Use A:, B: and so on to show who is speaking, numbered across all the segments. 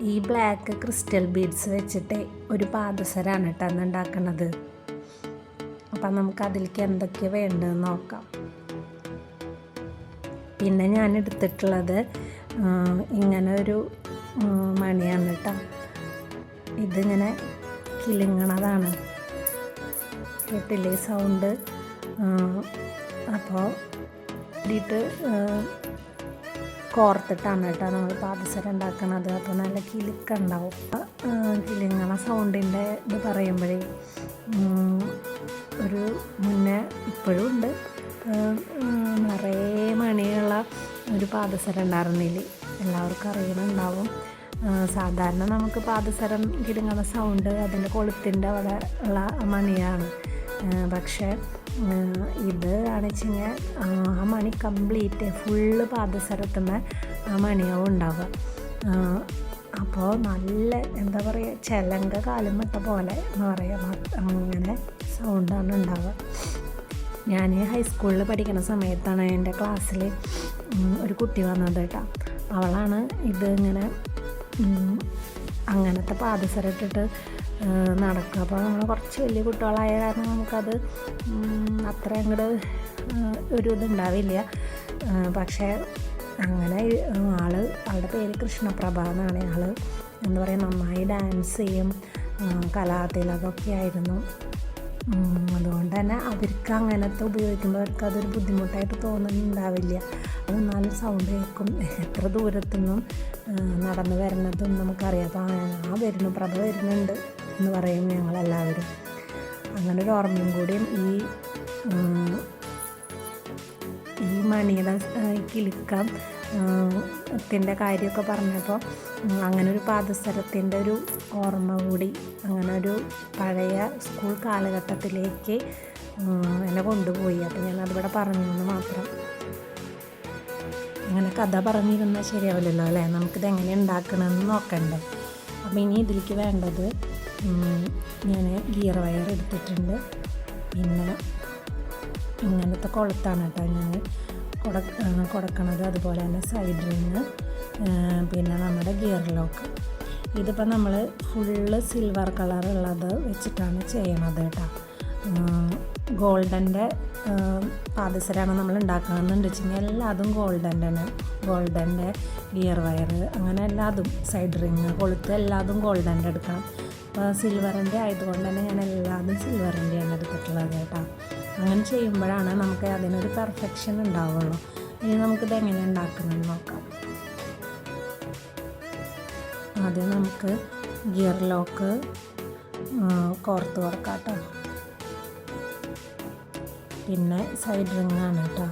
A: ഈ black crystal beads വെച്ചിട്ട് ഒരു പാദസരാണ് കേട്ടോ അന്ന് ഉണ്ടാക്കുന്നത് അപ്പം നമുക്ക് അതിലേക്ക് എന്തൊക്കെ വേണ്ടതെന്ന് നോക്കാം. പിന്നെ ഞാൻ എടുത്തിട്ടുള്ളത് ഇങ്ങനെ ഒരു മണിയാണ് കേട്ടോ ഇതിങ്ങനെ കിലുങ്ങണതാണ്. കേട്ടില്ലേ? സൗണ്ട് അപ്പോൾ ഇട്ട് കോർത്തിട്ടാണ് കേട്ടോ നമ്മൾ പാദസരം ഉണ്ടാക്കണത്. അപ്പോൾ നല്ല കിലുക്കുണ്ടാവും കിലുങ്ങണ സൗണ്ടിന്റെ ഇത് പറയുമ്പോഴേ ഒരു മുന്നേ ഇപ്പോഴും ഉണ്ട്. നിറയെ മണിയുള്ള ഒരു പാദസരം ഉണ്ടായിരുന്നില്ല? എല്ലാവർക്കും അറിയണുണ്ടാവും സാധാരണ നമുക്ക് പാദസരം കിടുങ്ങണ സൗണ്ട് അതിന്റെ കൊളുത്തിന്റെ അവിടെ ഉള്ള മണിയാണ്. പക്ഷേ ഇത് കാണിച്ചിങ്ങനെ ആ മണി കംപ്ലീറ്റ് ഫുള്ള് പാദസരത്തുന്ന ആ മണിയാവും ഉണ്ടാവുക. അപ്പോൾ നല്ല എന്താ പറയുക ചെലങ്ക കാലും പോലെ എന്ന് പറയുക അങ്ങനെ സൗണ്ടാണ് ഉണ്ടാവുക. ഞാൻ ഹൈസ്കൂളിൽ പഠിക്കുന്ന സമയത്താണ് എന്റെ ക്ലാസ്സിൽ ഒരു കുട്ടി വന്നത് കേട്ടോ. അവളാണ് ഇത് ഇങ്ങനെ അങ്ങനത്തെ പാദസരം ഇട്ടിട്ട് നടക്കുക അപ്പോൾ നമ്മൾ കുറച്ച് വലിയ കുട്ടികളായ കാരണം നമുക്കത് അത്ര അങ്ങോട്ട് ഒരു ഇതുണ്ടാവില്ല പക്ഷേ അങ്ങനെ ആൾ ആളുടെ പേര് കൃഷ്ണപ്രഭ എന്നാണ് ആൾ. എന്താ പറയുക നന്നായി ഡാൻസ് ചെയ്യും. കലാതിലകൊക്കെ ആയിരുന്നു. അതുകൊണ്ട് തന്നെ അവർക്ക് അങ്ങനത്തെ ഉപയോഗിക്കുമ്പോൾ അവർക്ക് അതൊരു ബുദ്ധിമുട്ടായിട്ട് തോന്നുന്നുണ്ടാവില്ല. എന്നാലും സൗണ്ട് കേൾക്കും എത്ര ദൂരത്തുനിന്നും നടന്നു വരുന്നതും നമുക്കറിയാം. ആ വരുന്നു പ്രഭ വരുന്നുണ്ട് എന്ന് പറയും ഞങ്ങളെല്ലാവരും. അങ്ങനെ ഒരു ഓർമ്മയും കൂടിയും ഈ ഈ മണിയുടെ കിളിക്കാം ത്തിന്റെ കാര്യമൊക്കെ പറഞ്ഞപ്പോൾ അങ്ങനെ ഒരു പാദസരത്തിന്റെ ഒരു ഓർമ്മ കൂടി അങ്ങനെ ഒരു പഴയ സ്കൂൾ കാലഘട്ടത്തിലേക്ക് എന്നെ കൊണ്ടുപോയി. അപ്പോൾ ഞാൻ അതിവിടെ പറഞ്ഞു എന്ന് മാത്രം. അങ്ങനെ കഥ പറഞ്ഞിരുന്നാൽ ശരിയാവില്ലല്ലോ അല്ലേ? നമുക്കിത് എങ്ങനെ ഉണ്ടാക്കണമെന്ന് നോക്കണ്ടേ. അപ്പം ഇനി ഇതിലേക്ക് വേണ്ടത് ഞാൻ ഗിയർ വയർ എടുത്തിട്ടുണ്ട്. പിന്നെ ഇങ്ങനത്തെ കൊളുത്താണ് കേട്ടോ ഞാൻ കൊട കൊടുക്കണത്. അതുപോലെ തന്നെ സൈഡിൽ നിന്ന് പിന്നെ നമ്മുടെ ഗിയർ ലോക്ക് ഇതിപ്പോൾ നമ്മൾ ഫുള്ള് സിൽവർ കളറുള്ളത് വെച്ചിട്ടാണ് ചെയ്യണത് കേട്ടോ. ഗോൾഡന്റെ പാദസരമാണ് നമ്മൾ ഉണ്ടാക്കണമെന്നുണ്ട് വെച്ചെങ്കിൽ എല്ലാതും ഗോൾഡന്റെ ആണ് ഗോൾഡന്റെ ഗിയർ വയർ അങ്ങനെ എല്ലാതും സൈഡ് റിങ് കൊളുത്ത് എല്ലാതും ഗോൾഡന്റെ എടുക്കണം. അപ്പോൾ സിൽവറിന്റെ ആയതുകൊണ്ട് തന്നെ ഞാൻ എല്ലാതും സിൽവറിന്റെയാണ് എടുത്തിട്ടുള്ളത് കേട്ടോ. അങ്ങനെ ചെയ്യുമ്പോഴാണ് നമുക്ക് അതിനൊരു പെർഫെക്ഷൻ ഉണ്ടാവുള്ളൂ. ഇനി നമുക്കിത് എങ്ങനെ ഉണ്ടാക്കണമെന്ന് നോക്കാം. ആദ്യം നമുക്ക് ഗിയർ ലോക്ക് കോർത്ത് തുറക്കാം കേട്ടോ. പിന്നെ സൈഡ് റിങ്ങാണ് കേട്ടോ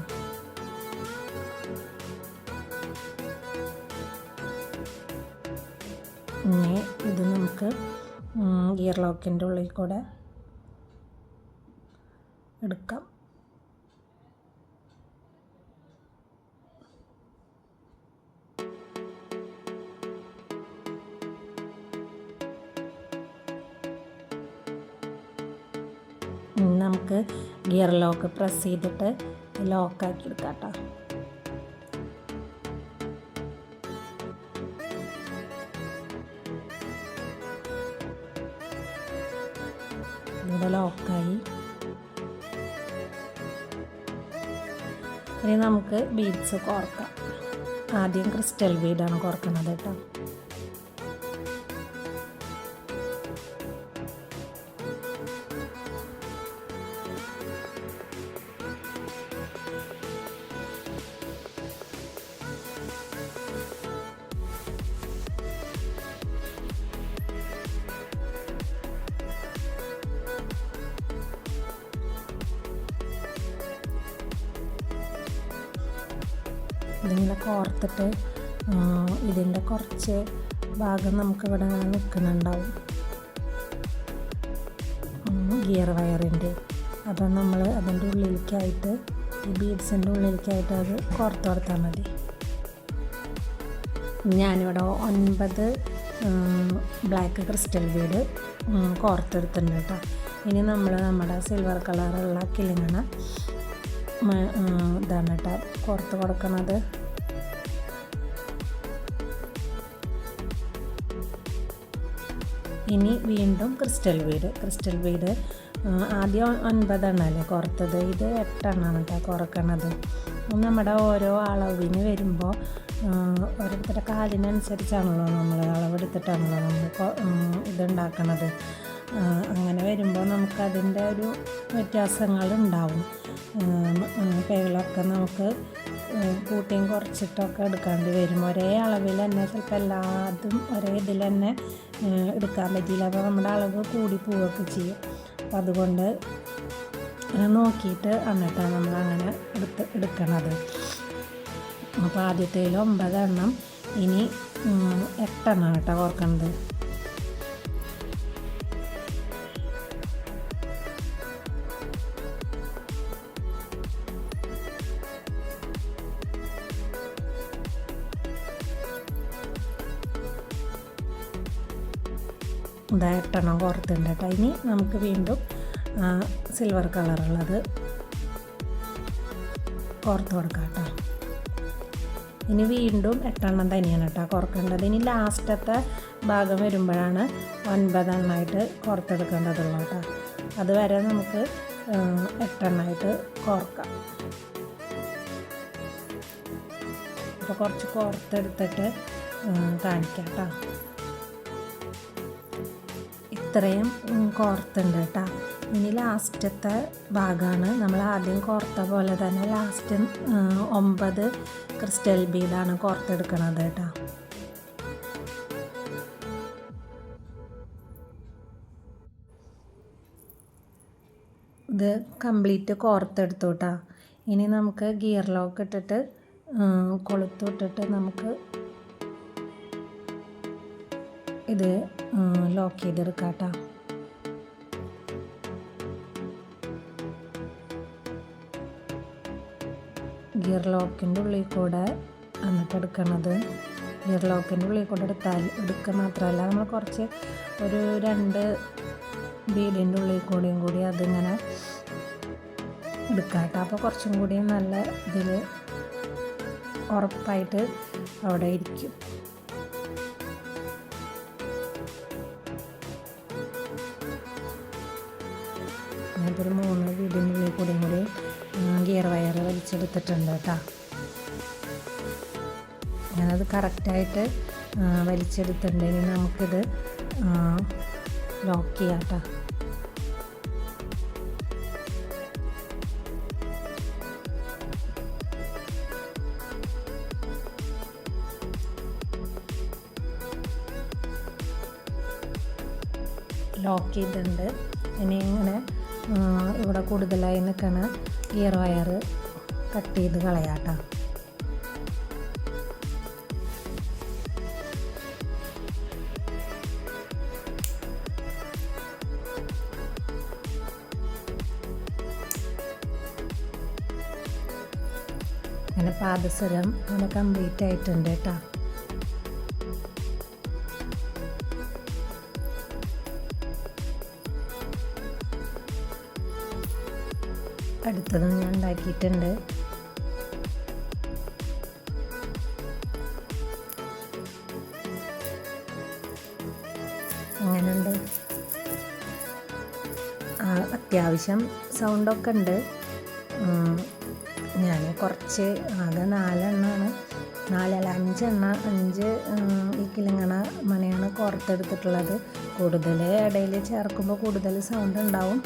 A: ഇനി ഇത് നമുക്ക് ഗിയർ ലോക്കിന്റെ ഉള്ളിൽ കൂടെ എടുക്കാം. നമുക്ക് ഗിയർ ലോക്ക് പ്രസ് ചെയ്തിട്ട് ലോക്കാക്കി എടുക്കാം കേട്ടോ ഇവിടെ ലോക്കായി ഇനി നമുക്ക് ബീഡ്സ് കോർക്കാം ആദ്യം ക്രിസ്റ്റൽ ബീഡാണ് കോർക്കുന്നത് കേട്ടോ. ഇതിങ്ങനെ കോർത്തിട്ട് ഇതിന്റെ കുറച്ച് ഭാഗം നമുക്കിവിടെ നിൽക്കുന്നുണ്ടാവും. ഗിയർ വയറിന്റെ അപ്പം നമ്മൾ അതിന്റെ ഉള്ളിലേക്കായിട്ട് ഈ ബീഡ്സിന്റെ ഉള്ളിലേക്കായിട്ട് അത് കോർത്ത് കൊടുത്താൽ മതി. ഞാനിവിടെ ഒൻപത് ബ്ലാക്ക് ക്രിസ്റ്റൽ ബീഡ് കോർത്തെടുത്തിട്ടുണ്ട് കേട്ടോ. ഇനി നമ്മൾ നമ്മുടെ സിൽവർ കളറുള്ള കിളിങ്ങണ ഇതാണ് കേട്ടോ പുറത്ത് കൊടുക്കണത്. ഇനി വീണ്ടും ക്രിസ്റ്റൽ വീട്. ക്രിസ്റ്റൽ വീട് ആദ്യം ഒൻപതെണ്ണല്ലേ കുറത്തത് ഇത് എട്ടെണ്ണമാണ് കേട്ടോ കുറക്കണത് നമ്മുടെ ഓരോ അളവിന് വരുമ്പോൾ ഓരോരുത്തരുടെ കാലിനനുസരിച്ചാണല്ലോ നമ്മൾ അളവെടുത്തിട്ടാണല്ലോ നമ്മൾ ഇതുണ്ടാക്കണത്. അങ്ങനെ വരുമ്പോൾ നമുക്കതിന്റെ ഒരു വ്യത്യാസങ്ങളുണ്ടാവും. പേകളൊക്കെ നമുക്ക് കൂട്ടിയും കുറച്ചിട്ടൊക്കെ എടുക്കേണ്ടി വരും. ഒരേ അളവിൽ തന്നെ ചിലപ്പോൾ എല്ലാതും ഒരേ ഇതിൽ തന്നെ എടുക്കാൻ പറ്റിയില്ല. അപ്പോൾ നമ്മുടെ അളവ് കൂടി പോവുകയൊക്കെ ചെയ്യും. അപ്പം അതുകൊണ്ട് നോക്കിയിട്ട് എന്നിട്ടാണ് നമ്മൾ അങ്ങനെ എടുത്ത് എടുക്കണത്. അപ്പോൾ ആദ്യത്തേൽ ഒമ്പതെണ്ണം ഇനി എട്ടെണ്ണം കേട്ടോ ഓർക്കണത്. ഇതാ എട്ടെണ്ണം കോർത്തുണ്ട് കേട്ടോ. ഇനി നമുക്ക് വീണ്ടും സിൽവർ കളറുള്ളത് കോർത്ത് കൊടുക്കാം കേട്ടോ. ഇനി വീണ്ടും എട്ടെണ്ണം തന്നെയാണ് കേട്ടോ കുറക്കേണ്ടത് ഇനി ലാസ്റ്റത്തെ ഭാഗം വരുമ്പോഴാണ് ഒൻപതെണ്ണമായിട്ട് കോർത്തെടുക്കേണ്ടതുള്ളൂ കേട്ടോ. അതുവരെ നമുക്ക് എട്ടെണ്ണമായിട്ട് കോർക്കാം. അപ്പോൾ കുറച്ച് കോർത്തെടുത്തിട്ട് ആ, കാണിക്കാം കേട്ടോ. ഇത്രയും കോർത്തുണ്ട് കേട്ടോ ഇനി ലാസ്റ്റത്തെ ഭാഗമാണ് നമ്മൾ ആദ്യം കോർത്ത പോലെ തന്നെ ലാസ്റ്റ് ഒമ്പത് ക്രിസ്റ്റൽ ബീഡാണ് കോർത്തെടുക്കണത് കേട്ടോ ഇത് കംപ്ലീറ്റ് കോർത്തെടുത്തു കേട്ടോ ഇനി നമുക്ക് ഗിയർ ലോക്ക് ഇട്ടിട്ട് കൊളുത്തു ഇട്ടിട്ട് നമുക്ക് ഇത് ലോക്ക് ചെയ്തെടുക്കാം ഗിയർ ലോക്കിന്റെ ഉള്ളിൽ കൂടെ എന്നിട്ട് എടുക്കണത്. ഗിയർ ലോക്കിന്റെ ഉള്ളിൽ കൂടെ എടുത്താൽ എടുക്കുക മാത്രമല്ല നമ്മൾ കുറച്ച് ഒരു രണ്ട് ബീഡിന്റെ ഉള്ളിൽ കൂടിയും കൂടി അതിങ്ങനെ എടുക്കാം കേട്ടോ അപ്പോൾ കുറച്ചും കൂടിയും നല്ല ഇതിൽ ഉറപ്പായിട്ട് അവിടെ ഇരിക്കും. ഒരു മൂന്ന് വീടിനുള്ളിൽ കൂടി കൂടി ഗിയർ വയർ വലിച്ചെടുത്തിട്ടുണ്ട് കേട്ടോ. ഞാനത് കറക്റ്റായിട്ട് വലിച്ചെടുത്തിട്ടുണ്ടെങ്കിൽ നമുക്കിത് ലോക്ക് ചെയ്യാം കേട്ടോ. ലോക്ക് ചെയ്തിട്ടുണ്ട്. ഇനി ഇങ്ങനെ ഇവിടെ കൂടുതലായി നിൽക്കണ ഗിയർ വയർ കട്ട് ചെയ്ത് കളയാട്ടോ അങ്ങനെ പാദസരം അങ്ങനെ കംപ്ലീറ്റ് ആയിട്ടുണ്ട് കേട്ടോ. അടുത്തതും ഞാൻ ഉണ്ടാക്കിയിട്ടുണ്ട്. അങ്ങനെയുണ്ട് അത്യാവശ്യം സൗണ്ടൊക്കെ ഉണ്ട്. ഞാൻ കുറച്ച് ആകെ നാലെണ്ണമാണ് നാലല്ല അഞ്ചെണ്ണ അഞ്ച് ഈ കിളിങ്ങണ മണിയാണ് കോർത്തെടുത്തിട്ടുള്ളത്. കൂടുതൽ ഇടയിൽ ചേർക്കുമ്പോൾ കൂടുതൽ സൗണ്ട് ഉണ്ടാവും.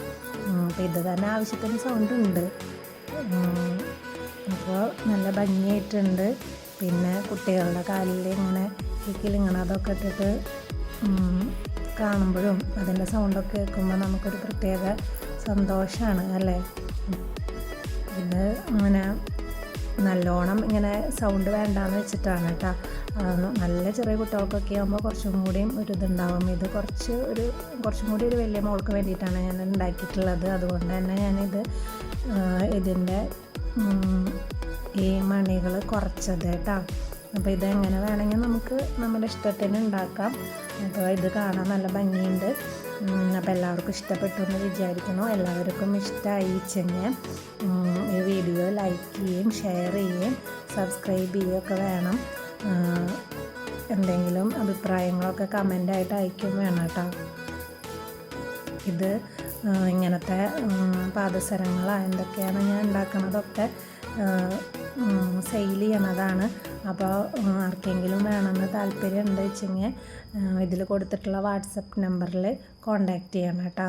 A: അപ്പോൾ ഇത് തന്നെ ആവശ്യത്തിന് സൗണ്ട് ഉണ്ട്. അപ്പോൾ നല്ല ഭംഗിയായിട്ടുണ്ട്. പിന്നെ കുട്ടികളുടെ കാലിൽ ഇങ്ങനെ ഈ കിളിങ്ങണ അതൊക്കെ ഇട്ടിട്ട് കാണുമ്പോഴും അതിന്റെ സൗണ്ടൊക്കെ കേൾക്കുമ്പോൾ നമുക്കൊരു പ്രത്യേക സന്തോഷമാണ് അല്ലേ? പിന്നെ അങ്ങനെ നല്ലോണം ഇങ്ങനെ സൗണ്ട് വേണ്ടാന്ന് വെച്ചിട്ടാണ് കേട്ടോ നല്ല ചെറിയ കുട്ടികൾക്കൊക്കെ ആകുമ്പോൾ കുറച്ചും കൂടിയും ഒരു ഇതുണ്ടാവും. ഇത് കുറച്ച് ഒരു കുറച്ചും കൂടി ഒരു വലിയ മോൾക്ക് വേണ്ടിയിട്ടാണ് ഞാൻ ഉണ്ടാക്കിയിട്ടുള്ളത്. അതുകൊണ്ട് തന്നെ ഞാനിത് ഇതിന്റെ ഈ മണികൾ കുറച്ചത് കേട്ടോ അപ്പോൾ ഇതെങ്ങനെ വേണമെങ്കിൽ നമുക്ക് നമ്മുടെ ഇഷ്ടത്തിന് ഉണ്ടാക്കാം. അപ്പോൾ ഇത് കാണാൻ നല്ല ഭംഗിയുണ്ട്. അപ്പോൾ എല്ലാവർക്കും ഇഷ്ടപ്പെട്ടു എന്ന് വിചാരിക്കുന്നു. എല്ലാവർക്കും ഇഷ്ടമായി ഈ വീഡിയോ ലൈക്ക് ചെയ്യുകയും ഷെയർ ചെയ്യുകയും സബ്സ്ക്രൈബ് ചെയ്യുകയൊക്കെ വേണം. എന്തെങ്കിലും അഭിപ്രായങ്ങളൊക്കെ കമന്റായിട്ട് അയക്കും വേണം കേട്ടോ. ഇത് ഇങ്ങനത്തെ പാദസരങ്ങൾ എന്തൊക്കെയാണ് ഞാൻ ഉണ്ടാക്കുന്നതൊക്കെ സെയിൽ ചെയ്യണതാണ്. അപ്പോൾ ആർക്കെങ്കിലും വേണമെന്ന് താല്പര്യം ഉണ്ട് വെച്ചെങ്കിൽ ഇതിൽ കൊടുത്തിട്ടുള്ള വാട്സപ്പ് നമ്പറിൽ കോണ്ടാക്ട് ചെയ്യണം കേട്ടോ.